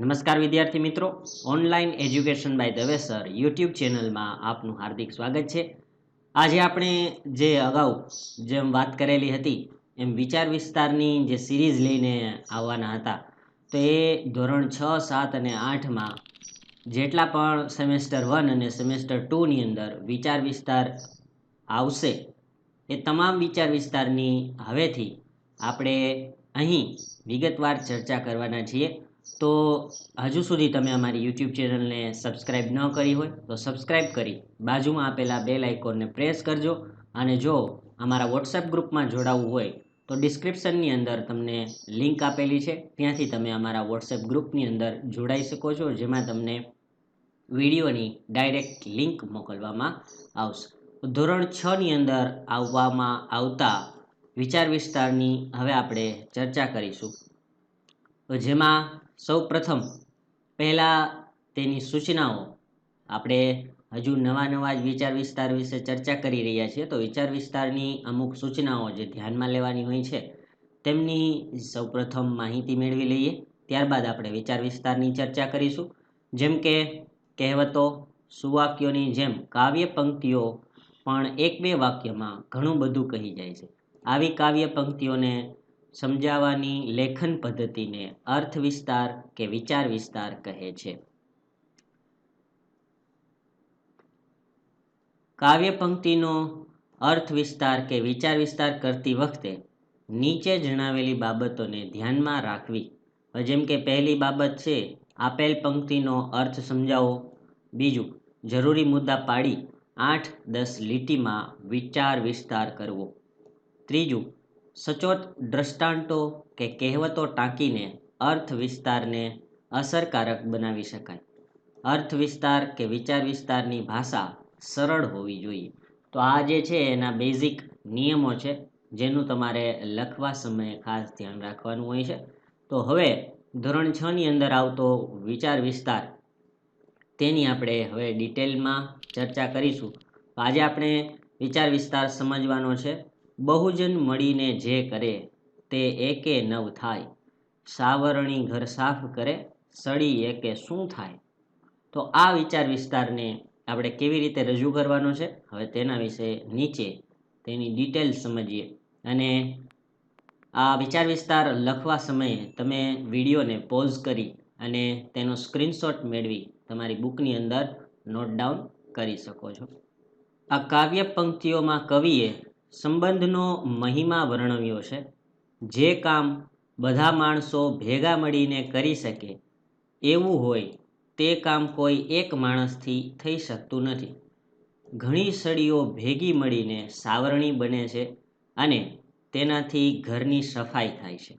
નમસ્કાર વિદ્યાર્થી મિત્રો. Online education by Dave sir YouTube ચેનલમાં આપનું હાર્દિક સ્વાગત છે. આજે આપણે જે અગાઉ જેમ વાત કરેલી હતી, એમ વિચાર વિસ્તારની જે સિરીઝ લઈને આવવાના હતા, તો એ ધોરણ છ, સાત અને આઠમાં જેટલા પણ સેમેસ્ટર વન અને સેમેસ્ટર ટુની અંદર વિચાર વિસ્તાર આવશે, એ તમામ વિચાર વિસ્તારની હવેથી આપણે અહીં વિગતવાર ચર્ચા કરવાના છીએ. તો હજુ સુધી તમે અમારી યુટ્યુબ ચેનલને સબસ્ક્રાઇબ ન કરી હોય તો સબસ્ક્રાઇબ કરી બાજુમાં આપેલા બે લાઇકોનને પ્રેસ કરજો અને જો અમારા વોટ્સએપ ગ્રુપમાં જોડાવવું હોય તો ડિસ્ક્રિપ્શનની અંદર તમને લિંક આપેલી છે. ત્યાંથી તમે અમારા વોટ્સએપ ગ્રુપની અંદર જોડાઈ શકો છો, જેમાં તમને વિડીયોની ડાયરેક્ટ લિંક મોકલવામાં આવશે. ધોરણ છની અંદર આવવામાં આવતા વિચાર વિસ્તારની હવે આપણે ચર્ચા કરીશું. તો જેમાં સૌ પ્રથમ પહેલાં તેની સૂચનાઓ આપણે હજુ નવા નવા જ વિચાર વિસ્તાર વિશે ચર્ચા કરી રહ્યા છીએ. તો વિચાર વિસ્તારની અમુક સૂચનાઓ જે ધ્યાનમાં લેવાની હોય છે, તેમની સૌપ્રથમ માહિતી મેળવી લઈએ. ત્યારબાદ આપણે વિચાર વિસ્તારની ચર્ચા કરીશું. જેમ કે કહેવતો, સુવાક્યોની જેમ કાવ્ય પંક્તિઓ પણ એક બે વાક્યમાં ઘણું બધું કહી જાય છે. આવી કાવ્ય પંક્તિઓને સમજાવવાની લેખન પદ્ધતિને અર્થ વિસ્તાર કે વિચાર વિસ્તાર કહે છે. કાવ્ય પંક્તિનો અર્થ વિસ્તાર કે વિચાર વિસ્તાર કરતી વખતે નીચે જણાવેલી બાબતોને ધ્યાનમાં રાખવી. જેમ કે પહેલી બાબત છે, આપેલ પંક્તિનો અર્થ સમજાવો. બીજું, જરૂરી મુદ્દા પાડી આઠ દસ લીટીમાં વિચાર વિસ્તાર કરવો. ત્રીજું સચોટ દ્રષ્ટાંતો કે કહેવતો ટાંકીને અર્થ વિસ્તારને અસરકારક બનાવી શકાય. અર્થ વિસ્તાર કે વિચાર વિસ્તારની ભાષા સરળ હોવી જોઈએ. તો આ જે છે એના બેઝિક નિયમો છે, જેનું તમારે લખવા સમયે ખાસ ધ્યાન રાખવાનું હોય છે. તો હવે ધોરણ છની અંદર આવતો વિચાર વિસ્તાર, તેની આપણે હવે ડિટેલમાં ચર્ચા કરીશું. આજે આપણે વિચાર વિસ્તાર સમજવાનો છે. બહુજન મળીને જે કરે તે એકે નવ થાય. સાવરણી ઘર સાફ કરે, સળી એકે શું થાય? તો આ વિચાર વિસ્તારને આપણે કેવી રીતે રજૂ કરવાનો છે? હવે તેના વિશે નીચે તેની ડિટેલ સમજીએ. અને આ વિચાર વિસ્તાર લખવા સમયે તમે વિડીયોને પોઝ કરી અને તેનો સ્ક્રીનશોટ મેળવી તમારી બુકની અંદર નોટ ડાઉન કરી શકો છો. આ કાવ્ય પંક્તિઓમાં કવિએ સંબંધનો મહિમા વર્ણવ્યો છે. જે કામ બધા માણસો ભેગા મળીને કરી શકે એવું હોય, તે કામ કોઈ એક માણસથી થઈ શકતું નથી. ઘણી સળીઓ ભેગી મળીને સાવરણી બને છે અને તેનાથી ઘરની સફાઈ થાય છે.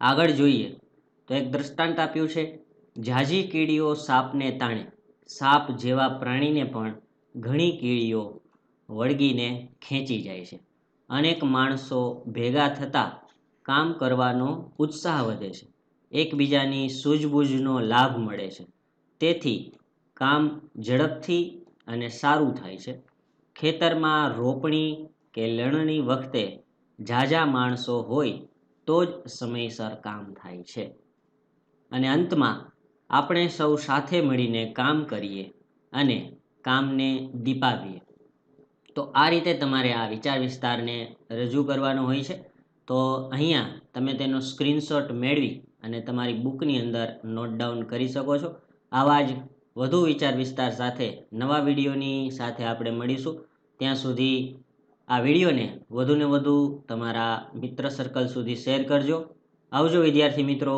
આગળ જોઈએ તો એક દ્રષ્ટાંત આપ્યું છે. ઝાઝી કીડીઓ સાપને તાણે. સાપ જેવા પ્રાણીને પણ ઘણી કીડીઓ વળગીને ખેંચી જાય છે. અનેક માણસો ભેગા થતાં કામ કરવાનો ઉત્સાહ વધે છે. એકબીજાની સૂઝબૂઝનો લાભ મળે છે. તેથી કામ ઝડપથી અને સારું થાય છે. ખેતરમાં રોપણી કે લણણી વખતે ઝાઝા માણસો હોય તો જ સમયસર કામ થાય છે. અને અંતમાં આપણે સૌ સાથે મળીને કામ કરીએ અને કામને દીપાવીએ. તો આ રીતે તમારે આ વિચાર વિસ્તારને રજૂ કરવાનો હોય છે. તો અહીંયા તમે તેનો સ્ક્રીનશોટ મેળવી અને તમારી બુકની અંદર નોટ ડાઉન કરી શકો છો. આવા જ વધુ વિચાર વિસ્તાર સાથે નવા વિડીયોની સાથે આપણે મળીશું. ત્યાં સુધી આ વિડીયોને વધુને વધુ તમારા મિત્ર સર્કલ સુધી શેર કરજો. આવજો વિદ્યાર્થી મિત્રો.